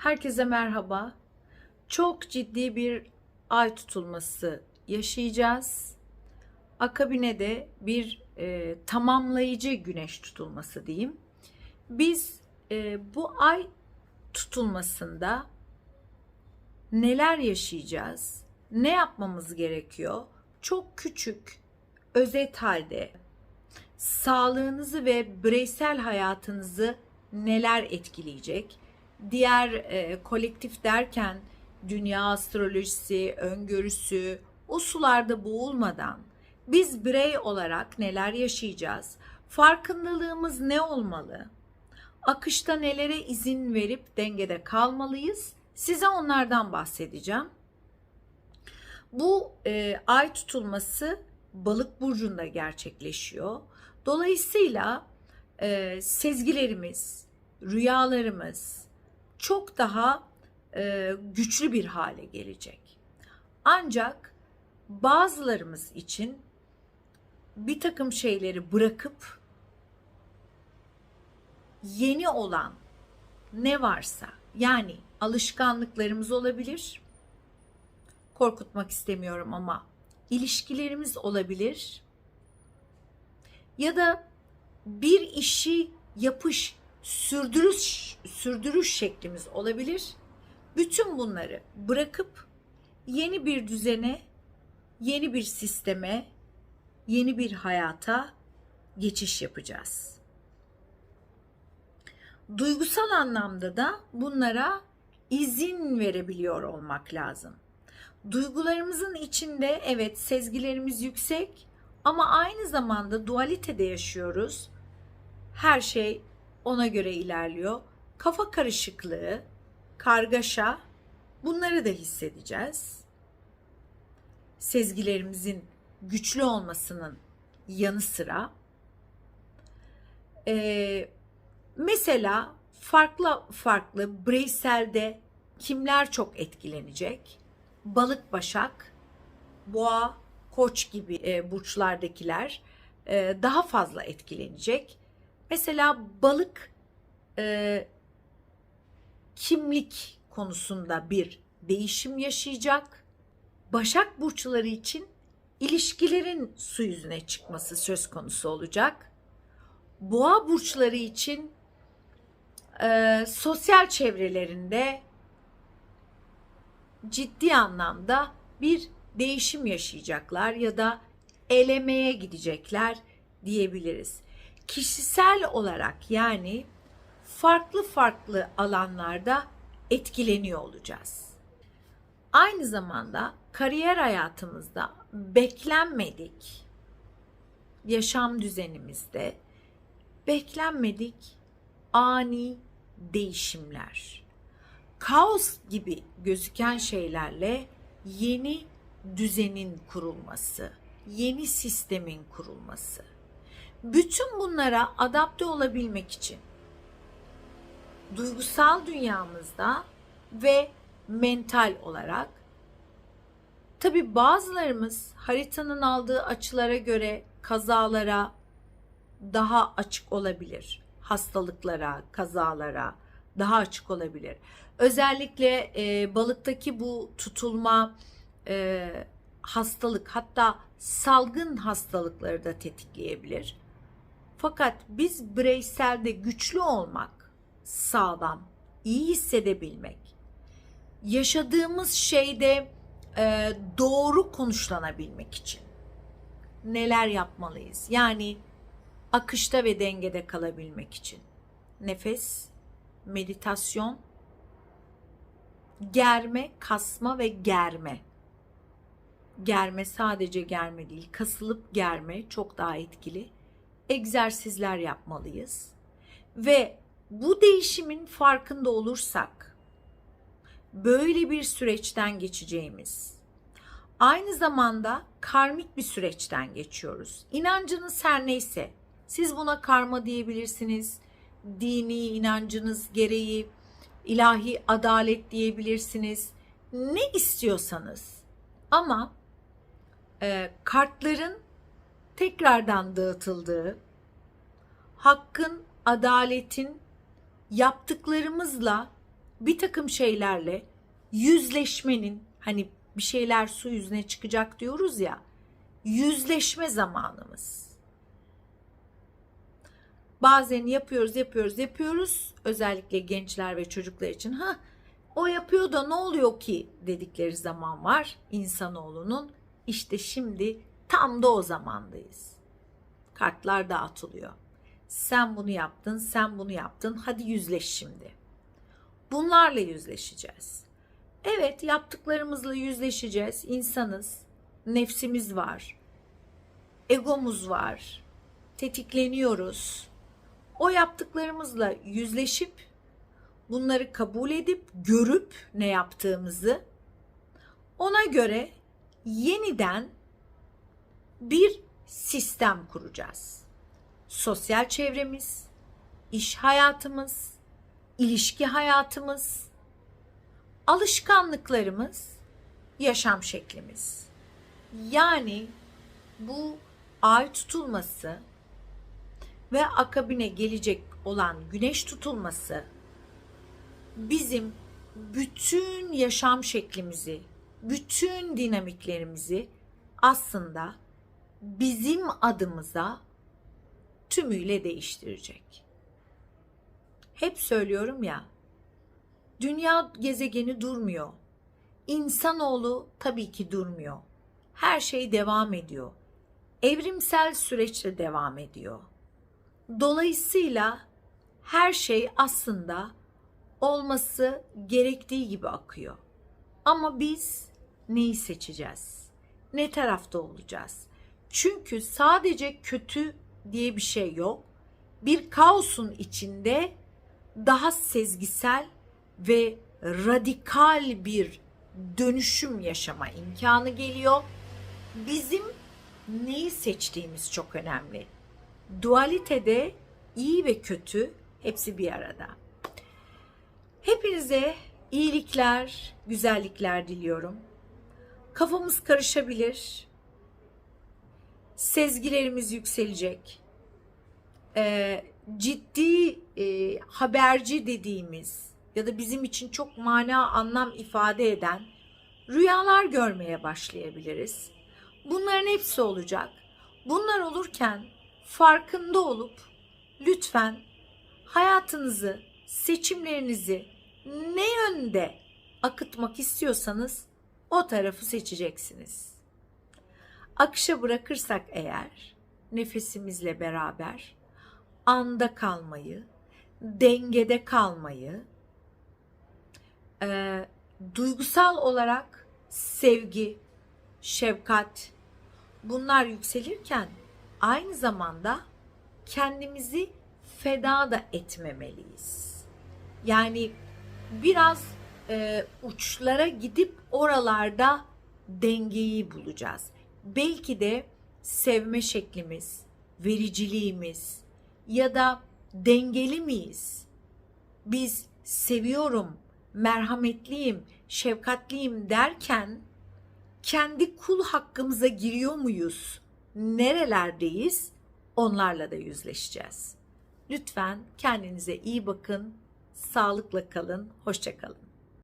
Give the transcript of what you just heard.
Herkese merhaba. Çok ciddi bir ay tutulması yaşayacağız. Akabine de bir e, tamamlayıcı güneş tutulması diyeyim. Biz e, bu ay tutulmasında neler yaşayacağız? Ne yapmamız gerekiyor? Çok küçük, özet halde sağlığınızı ve bireysel hayatınızı neler etkileyecek? Diğer e, kolektif derken dünya astrolojisi, öngörüsü, o sularda boğulmadan biz birey olarak neler yaşayacağız? Farkındalığımız ne olmalı? Akışta nelere izin verip dengede kalmalıyız? Size onlardan bahsedeceğim. Bu e, ay tutulması balık burcunda gerçekleşiyor. Dolayısıyla e, sezgilerimiz, rüyalarımız çok daha e, güçlü bir hale gelecek. Ancak bazılarımız için bir takım şeyleri bırakıp yeni olan ne varsa yani alışkanlıklarımız olabilir. Korkutmak istemiyorum ama ilişkilerimiz olabilir. Ya da bir işi yapış, sürdürüş, sürdürüş şeklimiz olabilir. Bütün bunları bırakıp yeni bir düzene, yeni bir sisteme, yeni bir hayata geçiş yapacağız. Duygusal anlamda da bunlara izin verebiliyor olmak lazım. Duygularımızın içinde evet sezgilerimiz yüksek ama aynı zamanda dualitede yaşıyoruz. Her şey ona göre ilerliyor. Kafa karışıklığı, kargaşa bunları da hissedeceğiz. Sezgilerimizin güçlü olmasının yanı sıra e, mesela farklı farklı bireyselde kimler çok etkilenecek? Balık, Başak, Boğa, Koç gibi e, burçlardakiler e, daha fazla etkilenecek. Mesela balık e, kimlik konusunda bir değişim yaşayacak. Başak burçları için ilişkilerin su yüzüne çıkması söz konusu olacak. Boğa burçları için e, sosyal çevrelerinde ciddi anlamda bir değişim yaşayacaklar ya da elemeye gidecekler diyebiliriz. Kişisel olarak yani farklı farklı alanlarda etkileniyor olacağız. Aynı zamanda kariyer hayatımızda beklenmedik yaşam düzenimizde beklenmedik ani değişimler. Kaos gibi gözüken şeylerle yeni düzenin kurulması, yeni sistemin kurulması. Bütün bunlara adapte olabilmek için duygusal dünyamızda ve mental olarak tabi bazılarımız haritanın aldığı açılara göre kazalara daha açık olabilir. Hastalıklara, kazalara daha açık olabilir. Özellikle e, balıktaki bu tutulma e, hastalık hatta salgın hastalıkları da tetikleyebilir. Fakat biz bireyselde güçlü olmak, sağlam, iyi hissedebilmek, yaşadığımız şeyde e, doğru konuşlanabilmek için neler yapmalıyız? Yani akışta ve dengede kalabilmek için nefes, meditasyon, germe, kasma ve germe. Germe sadece germe değil, kasılıp germe çok daha etkili. Egzersizler yapmalıyız. Ve bu değişimin farkında olursak böyle bir süreçten geçeceğimiz, aynı zamanda karmik bir süreçten geçiyoruz. İnancınız her neyse, siz buna karma diyebilirsiniz, dini inancınız gereği ilahi adalet diyebilirsiniz. Ne istiyorsanız. Ama e, kartların tekrardan dağıtıldığı, hakkın, adaletin yaptıklarımızla bir takım şeylerle yüzleşmenin hani bir şeyler su yüzüne çıkacak diyoruz ya yüzleşme zamanımız. Bazen yapıyoruz, yapıyoruz, yapıyoruz. Özellikle gençler ve çocuklar için ha o yapıyor da ne oluyor ki dedikleri zaman var insanoğlunun. İşte şimdi tam da o zamandayız. Kartlar dağıtılıyor. Sen bunu yaptın, sen bunu yaptın. Hadi yüzleş şimdi. Bunlarla yüzleşeceğiz. Evet, yaptıklarımızla yüzleşeceğiz. İnsanız, nefsimiz var. Egomuz var. Tetikleniyoruz. O yaptıklarımızla yüzleşip bunları kabul edip görüp ne yaptığımızı ona göre yeniden bir sistem kuracağız. Sosyal çevremiz, iş hayatımız, ilişki hayatımız, alışkanlıklarımız, yaşam şeklimiz. Yani bu ay tutulması ve akabine gelecek olan güneş tutulması bizim bütün yaşam şeklimizi, bütün dinamiklerimizi aslında bizim adımıza tümüyle değiştirecek. Hep söylüyorum ya, dünya gezegeni durmuyor. İnsanoğlu tabii ki durmuyor. Her şey devam ediyor. Evrimsel süreç de devam ediyor. Dolayısıyla her şey aslında olması gerektiği gibi akıyor. Ama biz neyi seçeceğiz? Ne tarafta olacağız? Çünkü sadece kötü diye bir şey yok. Bir kaosun içinde daha sezgisel ve radikal bir dönüşüm yaşama imkanı geliyor. Bizim neyi seçtiğimiz çok önemli. Dualitede iyi ve kötü hepsi bir arada. Hepinize iyilikler, güzellikler diliyorum. Kafamız karışabilir. Sezgilerimiz yükselecek. Ee, ciddi e, haberci dediğimiz ya da bizim için çok mana anlam ifade eden rüyalar görmeye başlayabiliriz. Bunların hepsi olacak. Bunlar olurken farkında olup lütfen hayatınızı, seçimlerinizi ne yönde akıtmak istiyorsanız o tarafı seçeceksiniz. Akışa bırakırsak eğer nefesimizle beraber anda kalmayı, dengede kalmayı, e, duygusal olarak sevgi, şefkat bunlar yükselirken aynı zamanda kendimizi feda da etmemeliyiz. Yani biraz e, uçlara gidip oralarda dengeyi bulacağız. Belki de sevme şeklimiz, vericiliğimiz ya da dengeli miyiz? Biz seviyorum, merhametliyim, şefkatliyim derken kendi kul hakkımıza giriyor muyuz? Nerelerdeyiz? Onlarla da yüzleşeceğiz. Lütfen kendinize iyi bakın, sağlıkla kalın, hoşça kalın.